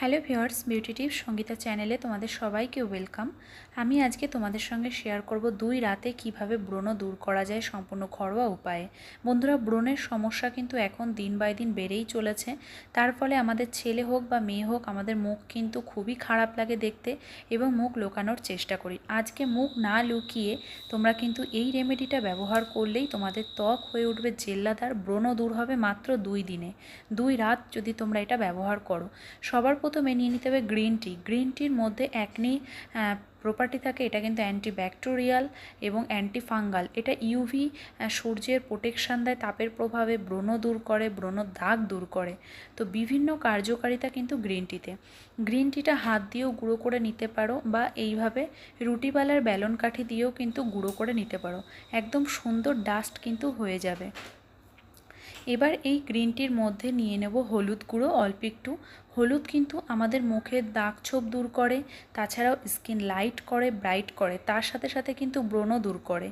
Hello viewers beauty tips Sangeeta চ্যানেলে তোমাদের সবাইকে ওয়েলকাম। আমি আজকে তোমাদের সঙ্গে শেয়ার করব দুই রাতে কীভাবে ব্রণ দূর করা যায় সম্পূর্ণ ঘরোয়া উপায়ে। বন্ধুরা, ব্রণের সমস্যা কিন্তু এখন দিন বাই দিন বেড়েই চলেছে। তার ফলে আমাদের ছেলে হোক বা মেয়ে হোক, আমাদের মুখ কিন্তু খুবই খারাপ লাগে দেখতে এবং মুখ লুকানোর চেষ্টা করি। আজকে মুখ না লুকিয়ে তোমরা কিন্তু এই রেমেডিটা ব্যবহার করলেই তোমাদের ত্বক হয়ে উঠবে জেল্লাদার, ব্রণ দূর হবে মাত্র দুই দিনে। দুই রাত যদি তোমরা এটা ব্যবহার করো। সবার প্রথমে নিয়ে নিতে হবে গ্রিন টি। গ্রিন টির মধ্যে একনি প্রপার্টি থাকে, এটা কিন্তু অ্যান্টি ব্যাকটেরিয়াল এবং অ্যান্টি ফাঙ্গাল এটা ইউভি সূর্যের প্রোটেকশান দেয়, তাপের প্রভাবে ব্রণ দূর করে, ব্রণ দাগ দূর করে। তো বিভিন্ন কার্যকারিতা কিন্তু গ্রিন টিতে গ্রিন টিটা হাত দিয়েও গুঁড়ো করে নিতে পারো বা এইভাবে রুটিবালার ব্যালন কাঠি দিয়েও কিন্তু গুঁড়ো করে নিতে পারো। একদম সুন্দর ডাস্ট কিন্তু হয়ে যাবে। এবার এই গ্রিন টির মধ্যে নিয়ে নেব হলুদ গুঁড়ো, অল্প একটু। হলুদ কিন্তু আমাদের মুখের দাগ ছোপ দূর করে, তাছাড়াও স্কিন লাইট করে, ব্রাইট করে, তার সাথে সাথে কিন্তু ব্রণও দূর করে।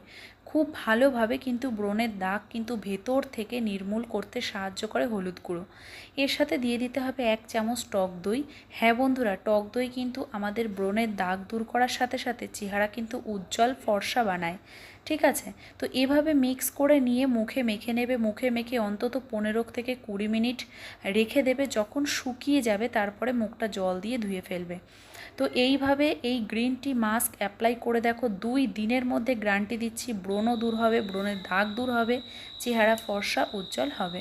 খুব ভালোভাবে কিন্তু ব্রণের দাগ কিন্তু ভেতর থেকে নির্মূল করতে সাহায্য করে হলুদ গুঁড়ো। এর সাথে দিয়ে দিতে হবে এক চামচ টক দই। হ্যাঁ বন্ধুরা, টক দই কিন্তু আমাদের ব্রণের দাগ দূর করার সাথে সাথে চেহারা কিন্তু উজ্জ্বল ফর্সা বানায়। ঠিক আছে? তো এভাবে মিক্স করে নিয়ে মুখে মেখে নেবে। মুখে মেখে অন্তত পনেরো থেকে কুড়ি মিনিট রেখে দেবে। যখন শুকিয়ে যাবে, তারপরে মুখটা জল দিয়ে ধুয়ে ফেলবে। তো এইভাবে এই গ্রিন টি মাস্ক অ্যাপ্লাই করে দেখো। দুই দিনের মধ্যে গ্যারান্টি দিচ্ছি ব্রণও দূর হবে ব্রণের দাগ দূর হবে চেহারা ফর্সা উজ্জ্বল হবে।